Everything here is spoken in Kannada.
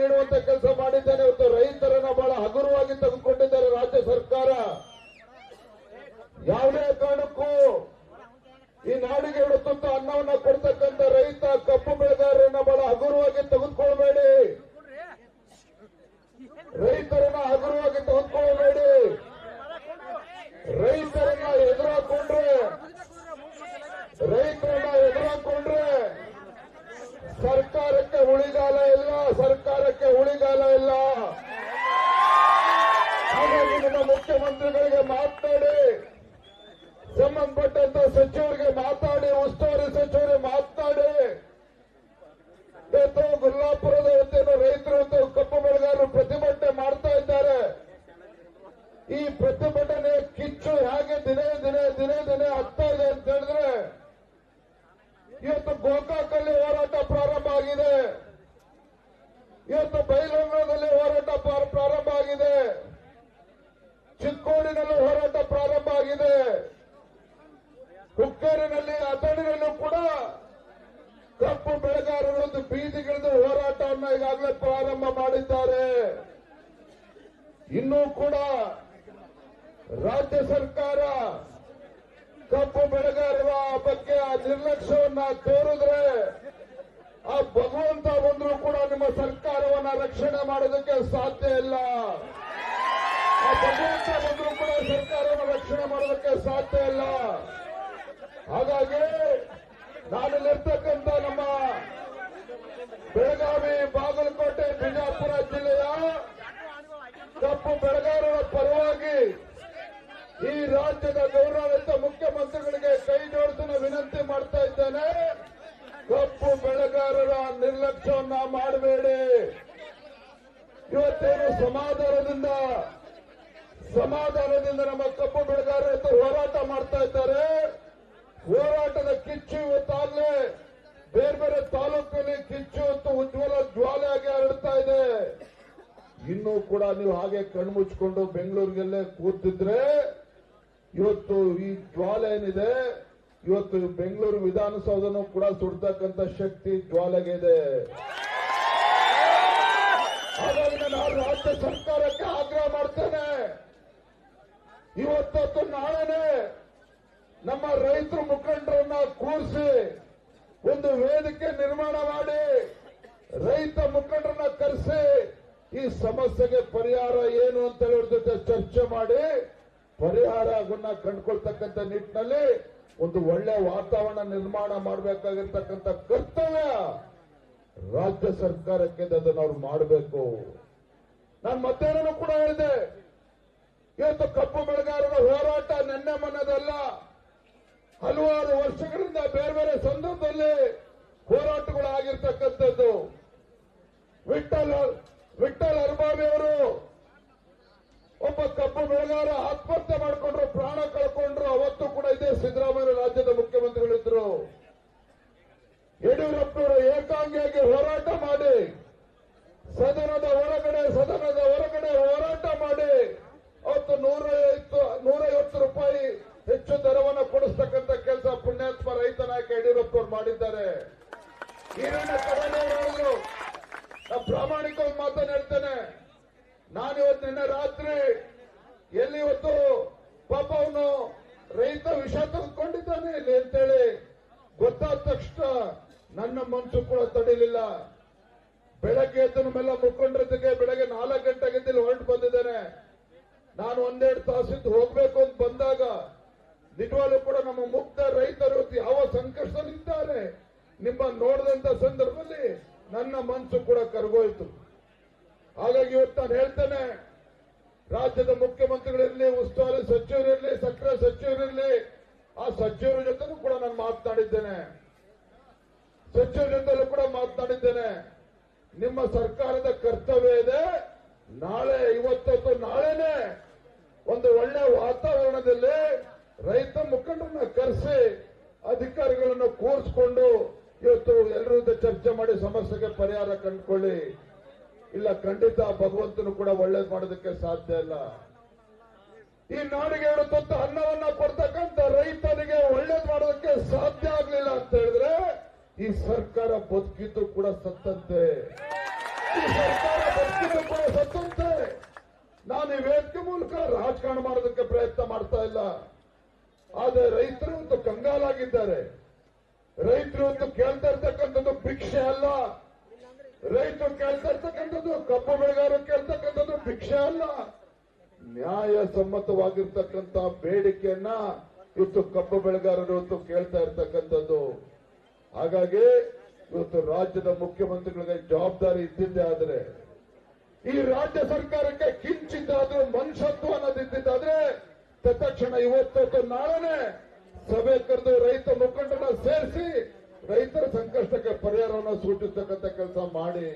ನೀಡುವಂತ ಕೆಲಸ ಮಾಡಿದ್ದೇನೆ ಇವತ್ತು ರೈತರನ್ನ ಬಹಳ ಹಗುರವಾಗಿ ತೆಗೆದುಕೊಂಡಿದ್ದಾರೆ ರಾಜ್ಯ ಸರ್ಕಾರ. ಯಾವುದೇ ಕಾರಣಕ್ಕೂ ಈ ನಾಡಿಗೆ ಇವತ್ತು ಅನ್ನವನ್ನ ಕೊಡ್ತಕ್ಕಂತ ರೈತ ಕಪ್ಪು ಬೆಳೆಗಾರರನ್ನ ಬಹಳ ಹಗುರವಾಗಿ ತೆಗೆದುಕೊಳ್ಬೇಡಿ. ರೈತರನ್ನ ಹಗುರವಾಗಿ ತೆಗೆದುಕೊಳ್ಬೇಡಿ. ರೈತರನ್ನ ಎದುರಾಕೊಂಡ್ರೆ ರೈತರನ್ನ ಎದುರಾಕೊಂಡ್ರೆ ಉಳಿಗಾಲ ಇಲ್ಲ, ಸರ್ಕಾರಕ್ಕೆ ಉಳಿಗಾಲ ಇಲ್ಲ. ಹಾಗಾಗಿ ನಮ್ಮ ಮುಖ್ಯಮಂತ್ರಿಗಳಿಗೆ ಮಾತನಾಡಿ ಸಂಬಂಧಪಟ್ಟಂತ ಸಚಿವರಿಗೆ ಮಾತಾಡಿ, ಉಸ್ತುವಾರಿ ಸಚಿವರಿಗೆ ಮಾತನಾಡಿ ಇವತ್ತು ಗುಲ್ಲಾಪುರದ ರೈತರು ಮತ್ತು ಕಪ್ಪು ಬೆಳೆಗಾರರು ಪ್ರತಿಭಟನೆ ಮಾಡ್ತಾ ಇದ್ದಾರೆ. ಈ ಪ್ರತಿಭಟನೆ ಕಿಚ್ಚು ಹೇಗೆ ದಿನೇ ದಿನೇ ದಿನೇ ದಿನೇ ಆಗ್ತಾ ಇದೆ ಅಂತ ಹೇಳಿದ್ರೆ, ಇವತ್ತು ಗೋಕಾಕಲ್ಲಿ ಹೋರಾಟ ಪ್ರಾರಂಭ ಆಗಿದೆ. ಇವತ್ತು ಬೈಲಹೊಂಗಲದಲ್ಲಿ ಹೋರಾಟ ಪ್ರಾ- ಪ್ರಾರಂಭ ಆಗಿದೆ. ಚಿಕ್ಕೋಡಿನಲ್ಲೂ ಹೋರಾಟ ಪ್ರಾರಂಭ ಆಗಿದೆ. ಹುಕ್ಕೇರಿನಲ್ಲಿ ಅಥಣಿನಲ್ಲೂ ಕೂಡ ಕಪ್ಪು ಬೆಳೆಗಾರರೊಂದು ಬೀದಿಗಿಳಿದು ಹೋರಾಟವನ್ನು ಈಗಾಗಲೇ ಪ್ರಾರಂಭ ಮಾಡಿದ್ದಾರೆ. ಇನ್ನೂ ಕೂಡ ರಾಜ್ಯ ಸರ್ಕಾರ ಕಪ್ಪು ಬೆಳೆಗಾರರ ಬಗ್ಗೆ ಆ ನಿರ್ಲಕ್ಷ್ಯವನ್ನ ತೋರಿದ್ರೆ ರಕ್ಷಣೆ ಮಾಡೋದಕ್ಕೆ ಸಾಧ್ಯ ಇಲ್ಲ. ಆ ಬಂದರೂ ಕೂಡ ಸರ್ಕಾರವನ್ನು ರಕ್ಷಣೆ ಮಾಡೋದಕ್ಕೆ ಸಾಧ್ಯ ಇಲ್ಲ. ಹಾಗಾಗಿ ನಾನಿಲ್ಲಿರ್ತಕ್ಕಂಥ ನಮ್ಮ ಬೆಳಗಾವಿ, ಬಾಗಲಕೋಟೆ, ಬಿಜಾಪುರ ಜಿಲ್ಲೆಯ ಕಪ್ಪು ಬೆಳೆಗಾರರ ಪರವಾಗಿ ಈ ರಾಜ್ಯದ ಗೌರವಾನ್ವಿತ ಮುಖ್ಯಮಂತ್ರಿಗಳಿಗೆ ಕೈ ಜೋಡಿಸಲು ವಿನಂತಿ ಮಾಡ್ತಾ ಇದ್ದೇನೆ. ಕಪ್ಪು ಬೆಳೆಗಾರರ ನಿರ್ಲಕ್ಷ್ಯವನ್ನ ಮಾಡಬೇಡಿ. ಇವತ್ತೇನು ಸಮಾಧಾನದಿಂದ ಸಮಾಧಾನದಿಂದ ನಮ್ಮ ಕಪ್ಪು ಬೆಳೆಗಾರರು ಹೋರಾಟ ಮಾಡ್ತಾ ಇದ್ದಾರೆ. ಹೋರಾಟದ ಕಿಚ್ಚು ಇವತ್ತಾಗಲೇ ಬೇರೆ ಬೇರೆ ತಾಲೂಕಲ್ಲಿ ಕಿಚ್ಚು ಇವತ್ತು ಉಜ್ವಲ ಜ್ವಾಲೆಯಾಗಿ ಹರಡ್ತಾ ಇದೆ. ಇನ್ನೂ ಕೂಡ ನೀವು ಹಾಗೆ ಕಣ್ಮುಚ್ಕೊಂಡು ಬೆಂಗಳೂರಿಗೆಲ್ಲೇ ಕೂತಿದ್ರೆ, ಇವತ್ತು ಈ ಜ್ವಾಲೆ ಏನಿದೆ, ಇವತ್ತು ಬೆಂಗಳೂರು ವಿಧಾನಸೌಧನೂ ಕೂಡ ಸುಡ್ತಕ್ಕಂಥ ಶಕ್ತಿ ಜ್ವಾಲೆಗಿದೆ ಹಾಗಾಗಿ ನಾನು ರಾಜ್ಯ ಸರ್ಕಾರಕ್ಕೆ ಆಗ್ರಹ ಮಾಡ್ತೇನೆ. ಇವತ್ತತ್ತು ನಾಳೆನೆ ನಮ್ಮ ರೈತರು ಮುಖಂಡರನ್ನ ಕೂರಿಸಿ ಒಂದು ವೇದಿಕೆ ನಿರ್ಮಾಣ ಮಾಡಿ ರೈತ ಮುಖಂಡರನ್ನ ಕರೆಸಿ ಈ ಸಮಸ್ಯೆಗೆ ಪರಿಹಾರ ಏನು ಅಂತ ಹೇಳೋದ್ರ ಜೊತೆ ಚರ್ಚೆ ಮಾಡಿ ಪರಿಹಾರ ಅದನ್ನ ಕಂಡುಕೊಳ್ತಕ್ಕಂಥ ನಿಟ್ಟಿನಲ್ಲಿ ಒಂದು ಒಳ್ಳೆ ವಾತಾವರಣ ನಿರ್ಮಾಣ ಮಾಡಬೇಕಾಗಿರ್ತಕ್ಕಂಥ ಕರ್ತವ್ಯ. ರಾಜ್ಯ ಸರ್ಕಾರಕ್ಕೆ ಅದನ್ನು ಅವ್ರು ಮಾಡಬೇಕು. ನಾನು ಮತ್ತೇನೂ ಕೂಡ ಹೇಳಿದೆ. ಇವತ್ತು ಕಪ್ಪು ಬೆಳೆಗಾರರ ಹೋರಾಟ ನೆನ್ನೆ ಮನದಲ್ಲ ಹಲವಾರು ವರ್ಷಗಳಿಂದ ಬೇರೆ ಬೇರೆ ಸಂದರ್ಭದಲ್ಲಿ ಹೋರಾಟಗಳು ಆಗಿರ್ತಕ್ಕಂಥದ್ದು. ವಿಠಲ್ ವಿಠಲ್ ಅರ್ಬಾಬಿ ಅವರು ಒಬ್ಬ ಕಪ್ಪು ಬೆಳೆಗಾರ ಆತ್ಮಹತ್ಯೆ ಮಾಡಿಕೊಂಡ್ರು, ಪ್ರಾಣ ಕಳ್ಕೊಂಡ್ರು, ಅವತ್ತು ಕೂಡ ಇದೆ ಸಿದ್ದರಾಮಯ್ಯ ರಾಜ್ಯದ ಏಕಾಂಗಿಯಾಗಿ ಹೋರಾಟ ಮಾಡಿ. ಸದನದ ಹೊರಗಡೆ ಸದನದ ಹೊರಗಡೆ ಹೋರಾಟ ಮಾಡಿ. ಅವತ್ತು ನೂರೈವತ್ತು ನೂರೈವತ್ತು ರೂಪಾಯಿ ಹೆಚ್ಚು ದರವನ್ನು ಕೊಡಿಸ್ತಕ್ಕಂಥ ಕೆಲಸ ಪುಣ್ಯಾತ್ಮ ರೈತ ನಾಯಕ ಯಡಿಯೂರಪ್ಪ ಅವರು ಮಾಡಿದ್ದಾರೆ. ಈರಣ್ಣ ಕಡಲೆಯವರು ಹೇಳಿದ್ರು ನಾ ಪ್ರಾಮಾಣಿಕವಾಗಿ ಮಾತನಾಡ್ತೇನೆ ನಾನಿವತ್ತು ನಿನ್ನೆ ರಾತ್ರಿ ಎಲ್ಲಿ ಇವತ್ತು ಪಾಪ ಅವನು ರೈತ ವಿಷ ತೆಗೆದುಕೊಂಡಿದ್ದಾನೆ ಇಲ್ಲಿ ಅಂತೇಳಿ ಗೊತ್ತಾದ ತಕ್ಷಣ ನನ್ನ ಮನಸ್ಸು ಕೂಡ ತಡಿಲಿಲ್ಲ. ಬೆಳಗ್ಗೆ ಎದ್ದು ನಮ್ಮೆಲ್ಲ ಮುಖಂಡರ ಜೊತೆ ಬೆಳಗ್ಗೆ ನಾಲ್ಕು ಗಂಟೆಗೆ ಇಲ್ಲಿ ಹೊರಟು ಬಂದಿದ್ದೇನೆ. ನಾನು ಒಂದೆರಡು ತಾಸಿದ್ದು ಹೋಗ್ಬೇಕು ಅಂತ ಬಂದಾಗ ನಿಜವಾಗ್ಲೂ ಕೂಡ ನಮ್ಮ ಮುಕ್ತ ರೈತರು ಯಾವ ಸಂಕಷ್ಟದಲ್ಲಿದ್ದಾರೆ ನಿಮ್ಮ ನೋಡಿದಂತ ಸಂದರ್ಭದಲ್ಲಿ ನನ್ನ ಮನಸ್ಸು ಕೂಡ ಕರಗೋಯ್ತು. ಹಾಗಾಗಿ ಇವತ್ತು ನಾನು ಹೇಳ್ತೇನೆ, ರಾಜ್ಯದ ಮುಖ್ಯಮಂತ್ರಿಗಳಿರಲಿ, ಉಸ್ತುವಾರಿ ಸಚಿವರಿರಲಿ ಸಕ್ಕರೆ ಸಚಿವರಿರಲಿ, ಆ ಸಚಿವರ ಜೊತೆನೂ ಕೂಡ ನಾನು ಮಾತನಾಡಿದ್ದೇನೆ. ಸಚಿವರ ಜೊತೆಲೂ ಕೂಡ ಮಾತನಾಡಿದ್ದೇನೆ. ನಿಮ್ಮ ಸರ್ಕಾರದ ಕರ್ತವ್ಯ ಇದೆ. ನಾಳೆ, ಇವತ್ತೊತ್ತು ನಾಳೆನೆ ಒಂದು ಒಳ್ಳೆ ವಾತಾವರಣದಲ್ಲಿ ರೈತ ಮುಖಂಡರನ್ನ ಕರೆಸಿ ಅಧಿಕಾರಿಗಳನ್ನು ಕೂರಿಸ್ಕೊಂಡು ಇವತ್ತು ಎಲ್ಲರ ಚರ್ಚೆ ಮಾಡಿ ಸಮಸ್ಯೆಗೆ ಪರಿಹಾರ ಕಂಡುಕೊಳ್ಳಿ. ಇಲ್ಲ, ಖಂಡಿತ ಭಗವಂತನು ಕೂಡ ಒಳ್ಳೇದು ಮಾಡೋದಕ್ಕೆ ಸಾಧ್ಯ ಇಲ್ಲ. ಈ ನಾಡಿಗೆ ಎರಡು ತುತ್ತು ಅನ್ನವನ್ನ ಕೊಡ್ತಕ್ಕಂಥ ರೈತನಿಗೆ ಒಳ್ಳೇದು ಮಾಡೋದಕ್ಕೆ ಸಾಧ್ಯ ಆಗ್ಲಿಲ್ಲ ಅಂತ ಹೇಳಿದ್ರೆ ಈ ಸರ್ಕಾರ ಬದುಕಿದ್ದು ಕೂಡ ಸತ್ತಂತೆ. ಈ ಸರ್ಕಾರ ಸತ್ತಂತೆ. ನಾನು ಈ ವೇದಿಕೆ ಮೂಲಕ ರಾಜಕಾರಣ ಮಾಡೋದಕ್ಕೆ ಪ್ರಯತ್ನ ಮಾಡ್ತಾ ಇಲ್ಲ. ಆದ್ರೆ ರೈತರು ಒಂದು ಕಂಗಾಲಾಗಿದ್ದಾರೆ. ರೈತರು ಅಂತೂ ಕೇಳ್ತಾ ಇರ್ತಕ್ಕಂಥದ್ದು ಭಿಕ್ಷೆ ಅಲ್ಲ. ರೈತರು ಕೇಳ್ತಾ ಇರ್ತಕ್ಕಂಥದ್ದು ಕಬ್ಬು ಬೆಳೆಗಾರರು ಕೇಳ್ತಕ್ಕಂಥದ್ದು ಭಿಕ್ಷೆ ಅಲ್ಲ. ನ್ಯಾಯ ಸಮ್ಮತವಾಗಿರ್ತಕ್ಕಂಥ ಬೇಡಿಕೆಯನ್ನ ಇವತ್ತು ಕಬ್ಬು ಬೆಳೆಗಾರರು ಇವತ್ತು ಕೇಳ್ತಾ ಇರ್ತಕ್ಕಂಥದ್ದು. ಹಾಗಾಗಿ ಇವತ್ತು ರಾಜ್ಯದ ಮುಖ್ಯಮಂತ್ರಿಗಳಿಗೆ ಜವಾಬ್ದಾರಿ ಇದ್ದಿದ್ದೇ ಆದರೆ, ಈ ರಾಜ್ಯ ಸರ್ಕಾರಕ್ಕೆ ಕಿಂಚಿತ್ತಾದ್ರೂ ಮನುಷ್ಯತ್ವ ಅನ್ನೋದಿದ್ದಾದ್ರೆ ತತ್ಕ್ಷಣ ಇವತ್ತು ನಾಳೆನೆ ಸಭೆ ಕರೆದು ರೈತ ಮುಖಂಡರನ್ನ ಸೇರಿಸಿ ರೈತರ ಸಂಕಷ್ಟಕ್ಕೆ ಪರಿಹಾರವನ್ನು ಸೂಚಿಸ್ತಕ್ಕಂಥ ಕೆಲಸ ಮಾಡಿ.